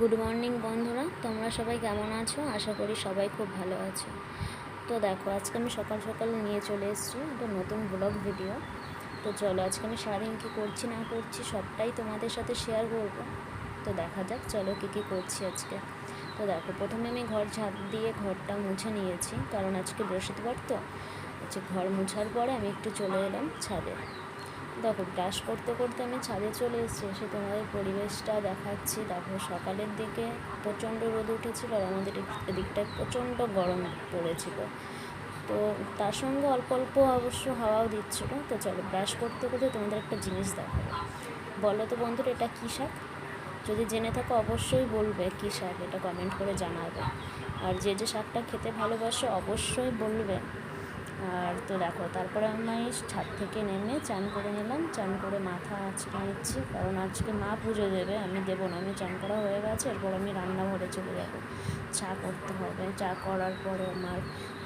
Good morning বন্ধুরা, তোমরা সবাই কেমন আছো? আশা করি সবাই খুব ভালো আছো। তো দেখো, আজকে আমি সকাল সকাল নিয়ে চলে এসেছি একটা নতুন ব্লগ ভিডিও তো চলো, আজকে আমি সারাদিন কী করছি না করছি সবটাই তোমাদের সাথে শেয়ার করব। তো দেখা যাক, চলো কী কী করছি আজকে। তো দেখো, প্রথমে আমি ঘর ঝাঁপ দিয়ে ঘরটা মুছে নিয়েছি, কারণ আজকে বৃহস্পতিবার তো। আচ্ছা ঘর মুছার পরে আমি একটু চলে এলাম ছাদে। দেখো ব্রাশ করতে করতে আমি ছাদে চলে এসেছি, এসে তোমাদের পরিবেশটা দেখাচ্ছি। দেখো, সকালের দিকে প্রচণ্ড রোদ উঠেছিল আর আমাদের এদিকটায় প্রচণ্ড গরম পড়েছিল। তো তার সঙ্গে অল্প অল্প অবশ্য হাওয়াও দিচ্ছিল। তো চলো ব্রাশ করতে করতে তোমাদের একটা জিনিস দেখাবো। বলো তো বন্ধুরা, এটা কী শাক? যদি জেনে থাকো, অবশ্যই বলবে কী শাক, এটা কমেন্ট করে জানাবে। আর যে যে শাকটা খেতে ভালোবাসে, অবশ্যই বলবে। আর তো দেখো, তারপরে আমি ছাদ থেকে নেমে চান করে নিলাম। চান করে মাথা আঁচড়ে নিচ্ছি, কারণ আজকে মা পুজো দেবে, আমি দেবো না। আমি চান করা হয়ে গেছে, এরপর আমি রান্নাঘরে চলে যাব। চা করতে হবে। চা করার পরে আমার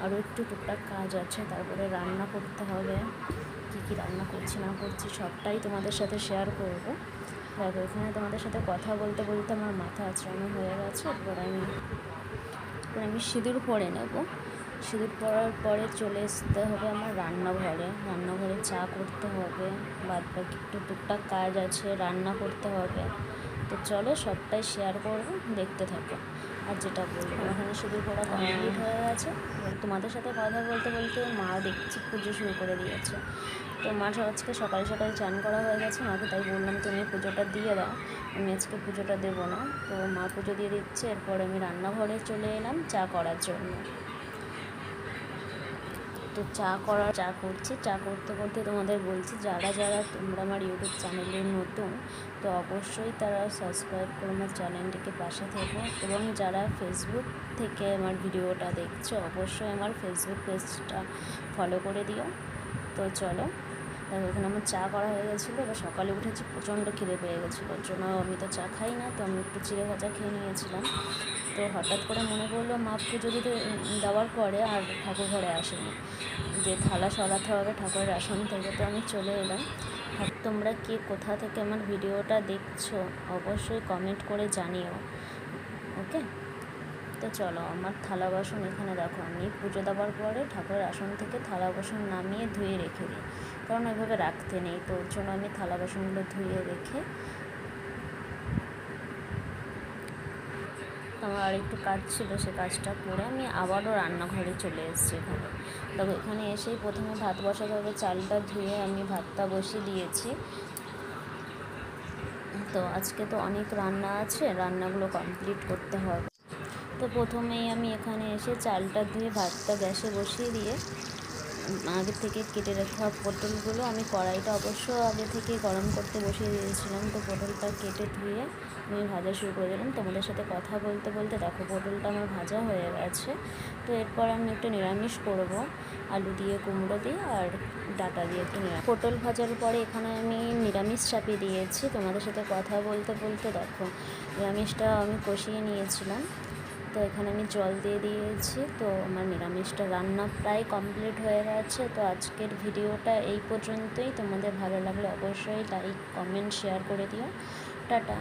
আরও একটু টুকটাক কাজ আছে, তারপরে রান্না করতে হবে। কী কী রান্না করছি, না করছি, সবটাই তোমাদের সাথে শেয়ার করব। দেখো, এখানে তোমাদের সাথে কথা বলতে বলতে আমার মাথা আঁচড়ানো হয়ে গেছে, এরপর আমি আমি সিঁদুর পরে নেব। সিঁদুর পরার পরে চলে আসতে হবে আমার রান্নাঘরে। রান্নাঘরে চা করতে হবে বাদ বাকি একটু টুকটাক কাজ আছে, রান্না করতে হবে। তো চলো সবটাই শেয়ার করব, দেখতে থাকো। আর যেটা বলব ওখানে সিঁদুর পরা কমপ্লিট হয়ে গেছে। তোমাদের সাথে কথা বলতে বলতে মা দেখছি পুজো শুরু করে দিয়েছে। তো মা আজকে সকাল সকাল চান করা হয়ে গেছে, মাকে তাই বললাম, তুমি পুজোটা দিয়ে দাও, আমি আজকে পুজোটা দেবো না। তো মা পুজো দিয়ে দিচ্ছে, এরপর আমি রান্নাঘরে চলে এলাম চা করার জন্য। তো চা করার, চা করছি। চা করতে করতে তোমাদের বলছি, যারা যারা তোমরা আমার ইউটিউব চ্যানেলে নতুন, তো অবশ্যই তারা সাবস্ক্রাইব করে আমার চ্যানেলটিকে পাশে থেকো। এবং যারা ফেসবুক থেকে আমার ভিডিওটা দেখছ, অবশ্যই আমার ফেসবুক পেজটা ফলো করে দিও। তো চলো। দেখো এখানে আমার চা করা হয়ে গেছিল, এবার সকালে উঠেছি, প্রচণ্ড খিদে পেয়ে গেছিল। ওর জন্য আমি তো চা খাই না, তো আমি একটু চিড়ে ভাজা খেয়ে নিয়েছিলাম। তো হঠাৎ করে মনে পড়ল, মা পুজো দিতে দেওয়ার পরে আর ঠাকুর ঘরে আসেনি। যে থালা সরাতে হবে, ঠাকুরের আসন থেকে তো আমি চলে এলাম। আর তোমরা কে কোথা থেকে আমার ভিডিওটা দেখছ, অবশ্যই কমেন্ট করে জানিও। ওকে তো চলো, আমার থালা বাসন এখানে দেখো। আমি পুজো দেওয়ার পরে ঠাকুরের আসন থেকে থালা বাসন নামিয়ে ধুয়ে রেখে দিই। কারণ ওইভাবে রাখতে নেই। তো ওর জন্য আমি থালা বাসনগুলো ধুয়ে রেখে আমার আর একটু কাজ ছিল, সে কাজটা করে আমি আবারও রান্নাঘরে চলে এসেছি এখানে। তবে এখানে এসেই প্রথমে ভাত বসাতে হবে। চালটা ধুয়ে আমি ভাতটা বসিয়ে দিয়েছি। তো আজকে তো অনেক রান্না আছে। রান্নাগুলো কমপ্লিট করতে হবে। তো প্রথমেই আমি এখানে এসে চালটা ধুয়ে ভাতটা গ্যাসে বসিয়ে দিয়ে আগে থেকে কেটে রাখা পটলগুলো আমি কড়াইটা অবশ্য আগে থেকে গরম করতে বসিয়ে দিয়েছিলাম। তো পটলটা কেটে ধুয়ে আমি ভাজা শুরু করে দিলাম। তোমাদের সাথে কথা বলতে বলতে দেখো পটলটা আমার ভাজা হয়ে গেছে। তো এরপর আমি একটু নিরামিষ করব, আলু দিয়ে, কুমড়ো দিয়ে আর ডাটা দিয়ে একটু নিরামিষ। পটল ভাজার পরে এখানে আমি নিরামিষ চাপিয়ে দিয়েছি। তোমাদের সাথে কথা বলতে বলতে দেখো নিরামিষটা আমি কষিয়ে নিয়েছিলাম। তো এখানে আমি জল দিয়ে দিয়েছি। তো আমার নিরামিষটা রান্না প্রায় কমপ্লিট হয়ে গেছে। তো আজকের ভিডিওটা এই পর্যন্তই। তোমাদের ভালো লাগলে অবশ্যই লাইক কমেন্ট শেয়ার করে দিও। টাটা।